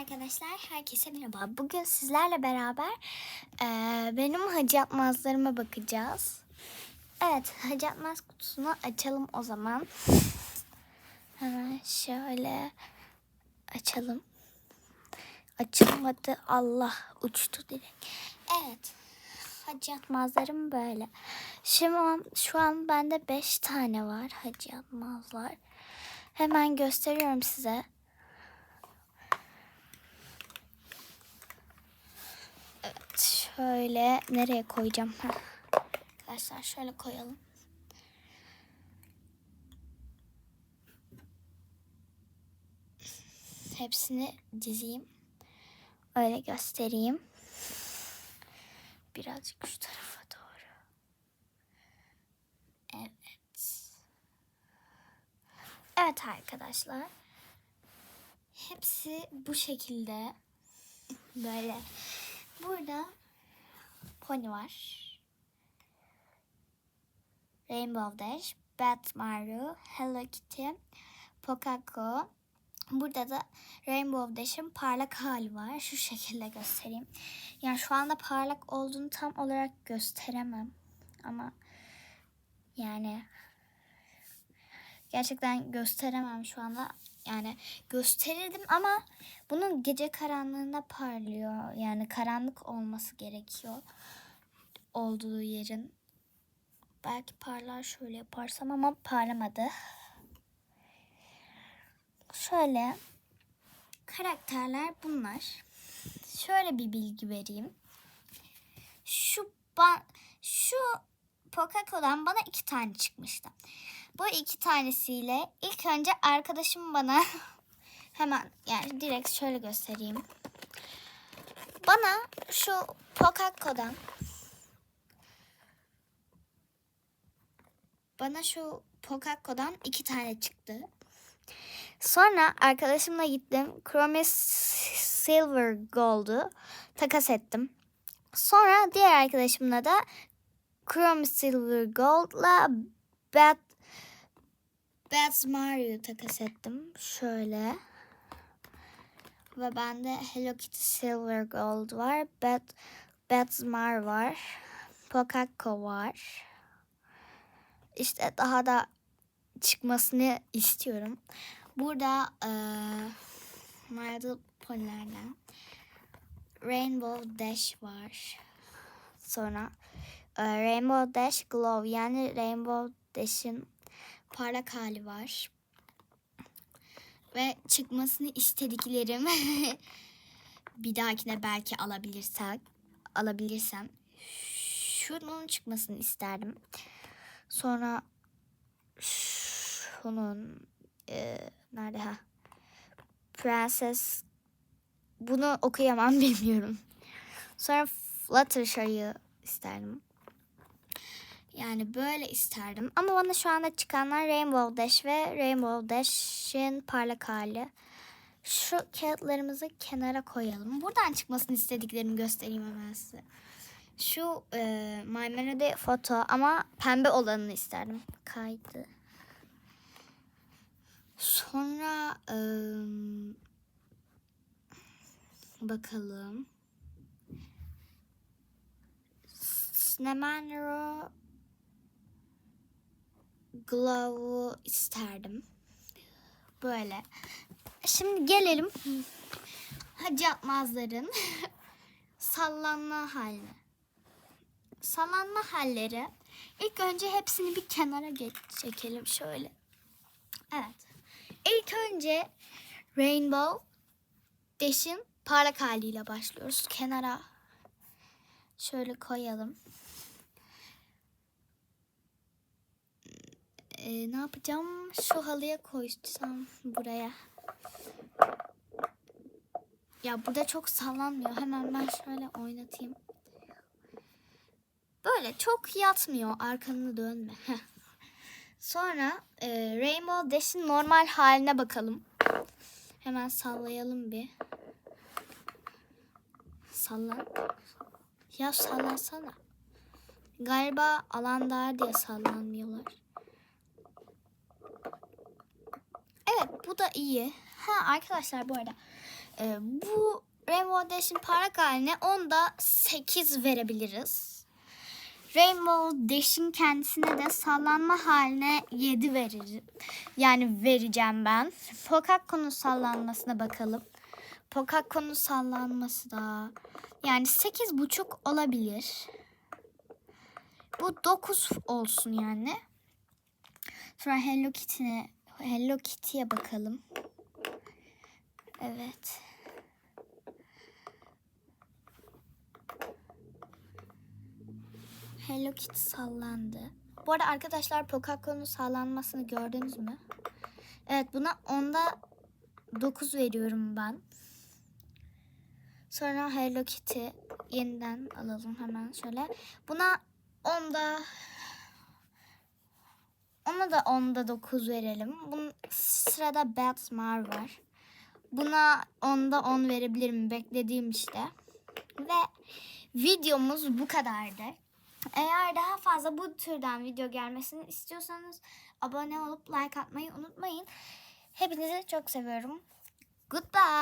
arkadaşlar, herkese merhaba. Bugün sizlerle beraber eee, benim hacı yapmazlarıma bakacağız. Evet, hacı yapmaz kutusunu açalım o zaman. Hemen şöyle açalım. Açılmadı. Allah uçtu direkt. Evet. Hacı yapmazlarım böyle. Şimdi şu an bende 5 tane var hacı yapmazlar. Hemen gösteriyorum size. Evet, şöyle nereye koyacağım? Arkadaşlar şöyle koyalım. Hepsini dizeyim. Öyle göstereyim. Birazcık şu tarafa doğru. Evet. Evet arkadaşlar. Hepsi bu şekilde. Böyle. Burada pony var. Rainbow Dash, Bat Mario, Hello Kitty, Pokako. Burada da Rainbow Dash'in parlak hali var. Şu şekilde göstereyim. Yani şu anda parlak olduğunu tam olarak gösteremem. Ama yani gerçekten gösteremem şu anda. Yani gösterirdim ama bunun gece karanlığında parlıyor. Yani karanlık olması gerekiyor. Olduğu yerin. Belki parlar şöyle yaparsam ama parlamadı. Şöyle karakterler bunlar. Şöyle bir bilgi vereyim. Şu ban şu Pokako'dan bana iki tane çıkmıştı. Bu iki tanesiyle ilk önce arkadaşım bana hemen yani direkt şöyle göstereyim. Bana şu Pokako'dan bana şu Pokako'dan iki tane çıktı. Sonra arkadaşımla gittim. Chromis Silver Gold'u takas ettim. Sonra diğer arkadaşımla da Chrome Silver Gold'la Bat Bats Mario takas ettim. Şöyle. Ve bende Hello Kitty Silver Gold var. Bat Bats Mar var. Pokako var. İşte daha da çıkmasını istiyorum. Burada My Little Pony'lerden Rainbow Dash var. Sonra e, Rainbow Dash Glow yani Rainbow Dash'in parlak hali var. Ve çıkmasını istediklerim bir dahakine belki alabilirsek alabilirsem şunun çıkmasını isterdim. Sonra şunun e, nerede ha? Prenses bunu okuyamam bilmiyorum. Sonra Fluttershy'ı isterdim. Yani böyle isterdim. Ama bana şu anda çıkanlar Rainbow Dash ve Rainbow Dash'in parlak hali. Şu kağıtlarımızı kenara koyalım. Buradan çıkmasını istediklerimi göstereyim hemen size. Şu e, My Melody foto ama pembe olanını isterdim. Kaydı. Sonra e, bakalım. Cinnamon Glow'u isterdim. Böyle. Şimdi gelelim Hacı Yapmazlar'ın sallanma haline. Sallanma halleri. İlk önce hepsini bir kenara geç çekelim şöyle. Evet. İlk önce Rainbow Dash'in parlak haliyle başlıyoruz. Kenara şöyle koyalım. Ee, ne yapacağım? Şu halıya koysam buraya. Ya burada çok sallanmıyor. Hemen ben şöyle oynatayım. Böyle çok yatmıyor. Arkanı dönme. Sonra e, Rainbow Dash'in normal haline bakalım. Hemen sallayalım bir. Sallan. Ya sallansana. Galiba alan dar diye sallanmıyorlar. Evet bu da iyi. Ha arkadaşlar bu arada e, bu Rainbow Dash'in parlak haline 10'da 8 verebiliriz. Rainbow Dash'in kendisine de sallanma haline 7 veririm. Yani vereceğim ben. Pokako'nun sallanmasına bakalım. Pokako'nun sallanması da yani 8,5 olabilir. Bu 9 olsun yani. Sonra Hello Kitty'ne Hello Kitty'ye bakalım. Evet. Hello Kitty sallandı. Bu arada arkadaşlar Pokako'nun sallanmasını gördünüz mü? Evet buna onda 9 veriyorum ben. Sonra Hello Kitty yeniden alalım hemen şöyle. Buna onda ona da onda 9 verelim. Bunun sırada Batmar var. Buna onda 10 verebilirim beklediğim işte. Ve videomuz bu kadardı. Eğer daha fazla bu türden video gelmesini istiyorsanız abone olup like atmayı unutmayın. Hepinizi çok seviyorum. Goodbye.